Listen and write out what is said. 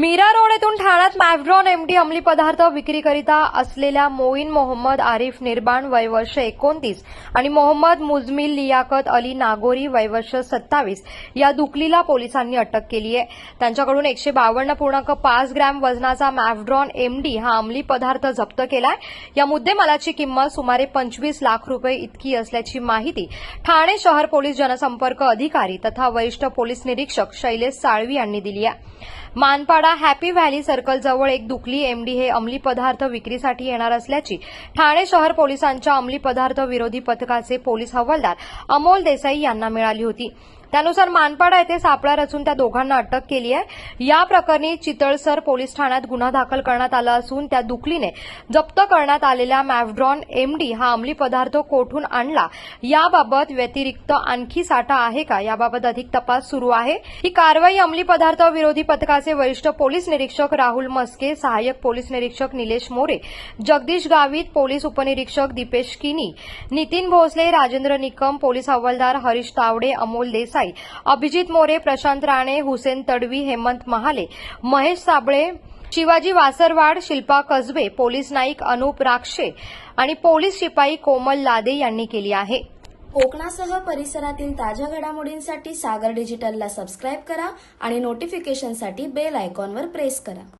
Mira road येथून ठाण्यात मॅव्ड्रॉन MD अंमली पदार्थ विक्रीकरिता असलेल्या मोईन मोहम्मद आरिफ निर्बाण वयवर्ष एकोणतीस आणि मोहम्मद मुजमिल लियाकत अली नागोरी वयवर्ष सत्तावीस या दुकलीला पोलिसांनी अटक केली आहे. त्यांच्याकडून एकशे बावन्न पूर्णांक पाच ग्रॅम वजनाचा मॅव्ड्रॉन एमडी हा अंमली पदार्थ जप्त केलाय. या मुद्देमालाची किंमत सुमारे पंचवीस लाख रुपये इतकी असल्याची माहिती ठाणे शहर पोलीस जनसंपर्क अधिकारी तथा वरिष्ठ पोलीस निरीक्षक शैलेश साळवी यांनी दिली आहे. मानपाडा हॅपी व्हॅली सर्कल जवळ एक दुखली एमडी हे अंमली पदार्थ विक्रीसाठी येणार असल्याची ठाणे शहर पोलिसांच्या अंमली पदार्थ विरोधी पथकाचे पोलीस हवालदार अमोल देसाई यांना मिळाली होती. त्यानुसार मानपाडा येथे सापळा रचून त्या दोघांना अटक केली आहे. या प्रकरणी चितळसर पोलीस ठाण्यात गुन्हा दाखल करण्यात आला असून त्या दुखलीने जप्त करण्यात आलेला मॅव्ड्रॉन एमडी हा अंमली पदार्थ कोठून आणला याबाबत व्यतिरिक्त आणखी साठा आहे का याबाबत अधिक तपास सुरू आहे. ही कारवाई अंमली पदार्थ विरोधी पथकाचे वरिष्ठ पोलीस निरीक्षक राहुल मस्के सहाय्यक पोलीस निरीक्षक निलेश मोरे जगदीश गावित पोलीस उपनिरीक्षक दीपेश किनी नितीन भोसले राजेंद्र निकम पोलीस हवालदार हरीश तावडे अमोल देसाई अभिजित मोरे प्रशांत राणे हुसेन तडवी हेमंत महाले महेश साबळे शिवाजी वासरवाड शिल्पा कसबे पोलीस नाईक अनुप राक्षे आणि पोलीस शिपाई कोमल लादे यांनी केली आहे. कोकणासह परिसरातील ताज्या घडामोडींसाठी सागर डिजिटलला सबस्क्राईब करा आणि नोटिफिकेशनसाठी बेल आयकॉनवर प्रेस करा.